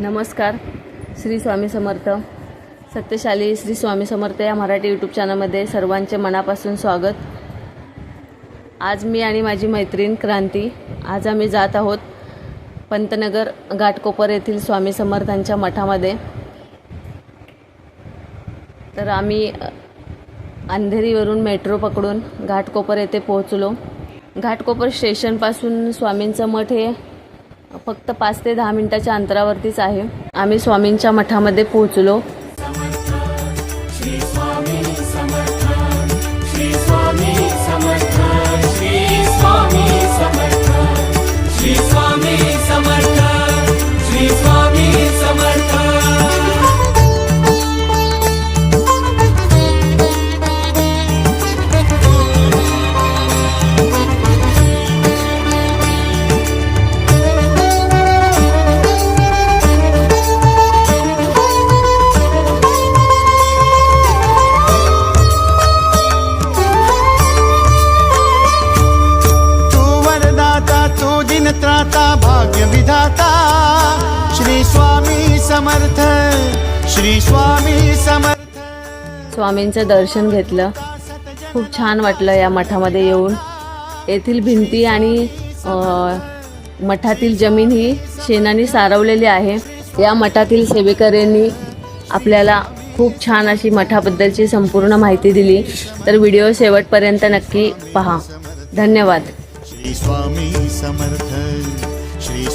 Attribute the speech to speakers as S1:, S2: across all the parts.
S1: नमस्कार. श्री स्वामी समर्थ. सत्यशाली श्री स्वामी समर्थ या मराठी यूट्यूब चॅनलमध्ये सर्वांचे मनापासून स्वागत. आज मी आणि माझी मैत्रीण क्रांती. आज आम्ही जात आहोत पंतनगर घाटकोपर येथील स्वामी समर्थांच्या मठामध्ये. तर आम्ही अंधेरीवरून मेट्रो पकडून घाटकोपर येथे पोहोचलो. घाटकोपर स्टेशनपासून स्वामींचं मठ हे फक्त पाच ते दहा मिनटाच्या अंतरावरतीच आहे. आम्ही स्वामींच्या मठामध्ये पोहोचलो.
S2: समर्थ श्री स्वामी समर्थ.
S1: स्वामींचं दर्शन घेतलं. खूप छान वाटलं या मठामध्ये येऊन. येथील भिंती आणि मठातील जमीन ही शेणाने सारवलेली आहे. या मठातील सेवेकऱ्यांनी आपल्याला खूप छान अशी मठाबद्दलची संपूर्ण माहिती दिली. तर व्हिडिओ शेवटपर्यंत नक्की पहा. धन्यवाद.
S3: श्री स्वामी समर्थ.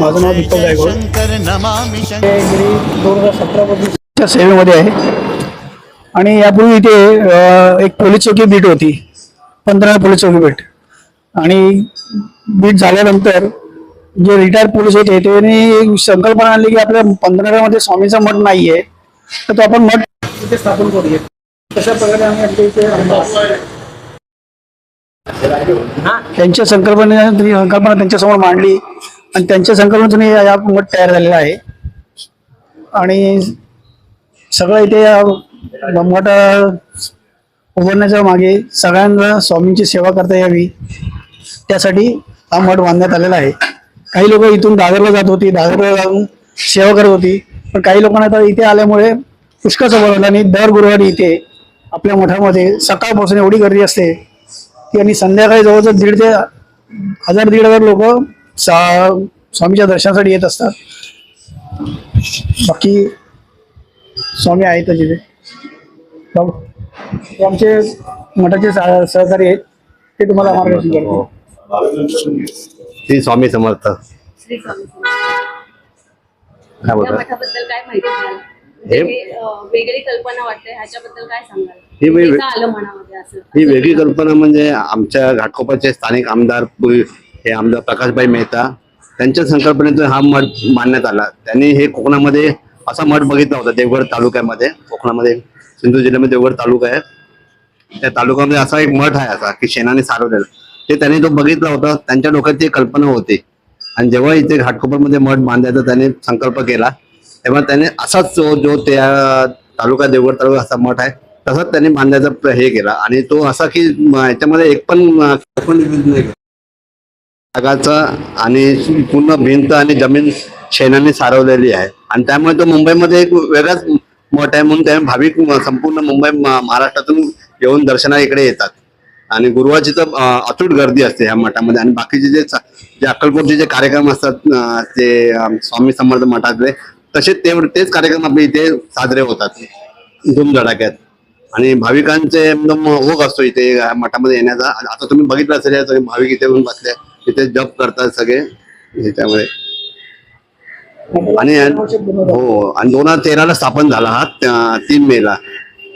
S4: माझं नाव दीपक गायकवाड. गेली दोन हजार सेवेमध्ये आहे. आणि यापूर्वी इथे एक पोलीस चौकी बीट होती. पंधरा पोलीस चौकी बीट आणि बीट झाल्यानंतर जे रिटायर्ड पोलीस होते त्यांनी संकल्पना आणली की आपल्या पंधरामध्ये स्वामीचा मठ नाही आहे तर तो आपण मठ इथे स्थापन करूया. तशा प्रकारे आम्ही आमच्या इथे त्यांच्या संकल्पने संकल्पना त्यांच्यासमोर मांडली. आणि त्यांच्या संकल्पनेतून हे या मठ तयार झालेला आहे. आणि सगळं इथे या मठ उभारण्याच्या मागे सगळ्यांना स्वामींची सेवा करता यावी. त्यासाठी हा मठ बांधण्यात आलेला आहे. काही लोक इथून दादरला जात होती दादरला जाऊन सेवा करत होती. पण काही लोकांना आता इथे आल्यामुळे पुष्कळचं बोलवलं आणि दर गुरुवारी इथे आपल्या मठामध्ये सकाळपासून एवढी गर्दी असते की आणि संध्याकाळी जवळजवळ दीड ते हजार दीड हजार लोक स्वामीच्या दर्शनासाठी येत असतात. बाकी स्वामी आहेत तिथे. हे आमचे मठाचे सह- सहकारी आहेत. ते तुम्हाला मार्गदर्शन करतील.
S5: श्री स्वामी समर्थ.
S1: श्री स्वामी
S5: काय बोलता
S1: मठाबद्दल काय माहिती द्याल
S5: हे-
S1: वेगळी कल्पना वाटते ह्याच्याबद्दल काय सांगाल?
S5: ही वेग-
S1: आलं मनामध्ये असं.
S5: ही वेगळी कल्पना म्हणजे आमच्या घाटकोपरचे स्थानिक आमदार पूर्वी हे आमदार प्रकाशभाई मेहता त्यांच्या संकल्पनेतून हा मठ मांडण्यात आला. त्यांनी हे कोकणामध्ये असा मठ बघितला होता देवगड तालुक्यामध्ये कोकणामध्ये सिंधू जिल्ह्यामध्ये देवगड तालुका आहे. त्या तालुक्यामध्ये असा एक मठ आहे असा की शेणाने सारवलेला. ते त्यांनी तो बघितला होता त्यांच्या डोक्यात ती कल्पना होती. आणि जेव्हा इथे घाटकोपरमध्ये मठ बांधायचा त्याने संकल्प केला. तेव्हा त्याने असाच जो जो त्या तालुका देवगड तालुका असा मठ आहे तसाच त्यांनी बांधायचा हे केला. आणि तो असा की याच्यामध्ये एक पण भागाचं आणि पूर्ण भिंत आणि जमीन शेणाने सारवलेली आहे. आणि त्यामुळे तो मुंबईमध्ये एक वेगळाच मठ आहे म्हणून त्या भाविक संपूर्ण मुंबई महाराष्ट्रातून येऊन दर्शना इकडे येतात. आणि गुरुवारची तर अचूट अतूट गर्दी असते ह्या मठामध्ये. आणि बाकीचे जे जे अक्कलकोटचे जे कार्यक्रम असतात ते स्वामी समर्थ मठातले तसे ते तेच कार्यक्रम आपले इथे साजरे होतात. धूमधडाक्यात आणि भाविकांचे एकदम ओघ असतो इथे या मठामध्ये येण्याचा. आता तुम्ही बघितलं असेल भाविक इथे येऊन बसले. तिथे जप करतात सगळे त्याच्यामुळे आणि हो आणि दोन हजार तेराला स्थापन झाला हा तीन मेला.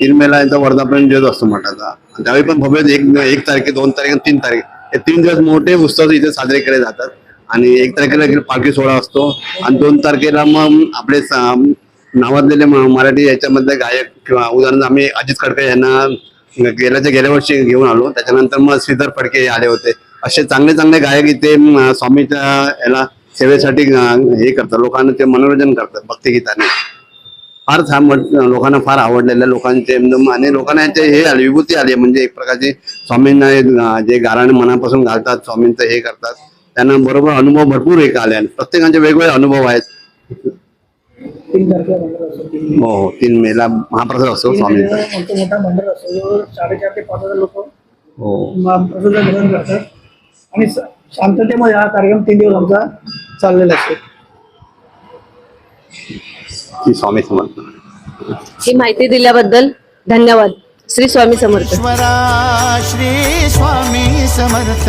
S5: तीन मेला यांचा वर्धापन दिवस असतो मठाचा त्यावेळी पण भव्य एक एक तारखे दोन तारीख आणि तीन तारीख. हे तीन दिवस मोठे उत्सव इथे साजरे केले जातात. आणि एक तारखेला पालखी सोहळा असतो. आणि दोन तारखेला मग आपले नावाजलेले मराठी याच्यामधले गायक किंवा उदाहरण आम्ही अजित खडके यांना गेल्याच्या गेल्या वर्षी घेऊन आलो. त्याच्यानंतर मग श्रीधर फडके आले होते. असे चांगले चांगले गायक इथे स्वामीच्या याला सेवेसाठी हे करतात. लोकांना ते मनोरंजन करतात भक्तिगीताने. फार छान लोकांना फार आवडलेलं आहे. लोकांचे आणि लोकांना याचे हे आले विभूती आली. म्हणजे एक प्रकारची स्वामींना जे गाराणे मनापासून घालतात स्वामींचं हे करतात. त्यांना बरोबर अनुभव भरपूर एक आले आणि प्रत्येकाचे वेगवेगळे अनुभव आहेत. हो हो तीन मेला महाप्रसाद असतो स्वामींचा.
S4: मोठा मंडळ असतो. साडेचार ते पाच हजार लोक
S5: हो.
S4: प्रसाद ग्रहण करतात. आणि शांततेमध्ये हा कार्यक्रम तीन दिवस आमचा चाललेला असतो.
S5: ती स्वामी समर्थ.
S1: ही माहिती दिल्याबद्दल धन्यवाद. श्री स्वामी समर्थ.
S3: श्री स्वामी समर्थ.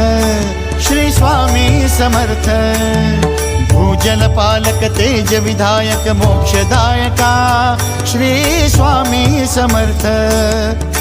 S3: श्री स्वामी समर्थ. भूजल पालक तेज विधायक मोक्षदायका. श्री स्वामी समर्थ.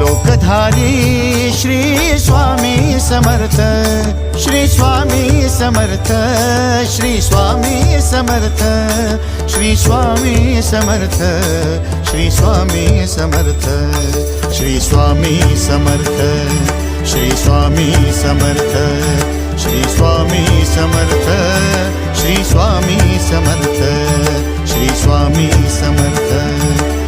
S3: लोकधारी श्री स्वामी समर्थ श्री स्वामी समर्थ श्री स्वामी समर्थ श्री स्वामी समर्थ श्री स्वामी समर्थ श्री स्वामी समर्थ श्री स्वामी समर्थ श्री स्वामी समर्थ श्री स्वामी समर्थ श्री स्वामी समर्थ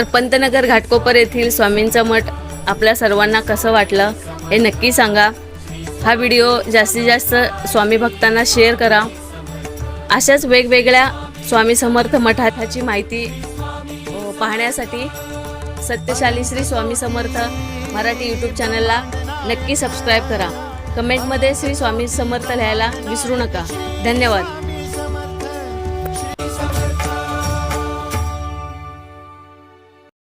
S1: तर पंतनगर घाटकोपर येथील स्वामींचं मठ आपल्या सर्वांना कसं वाटलं हे नक्की सांगा. हा व्हिडिओ जास्तीत जास्त स्वामी भक्तांना शेअर करा. अशाच वेगवेगळ्या स्वामी समर्थ मठाची माहिती पाहण्यासाठी सत्यशाली श्री स्वामी समर्थ मराठी यूट्यूब चॅनलला नक्की सबस्क्राईब करा. कमेंटमध्ये श्री स्वामी समर्थ लिहायला विसरू नका. धन्यवाद.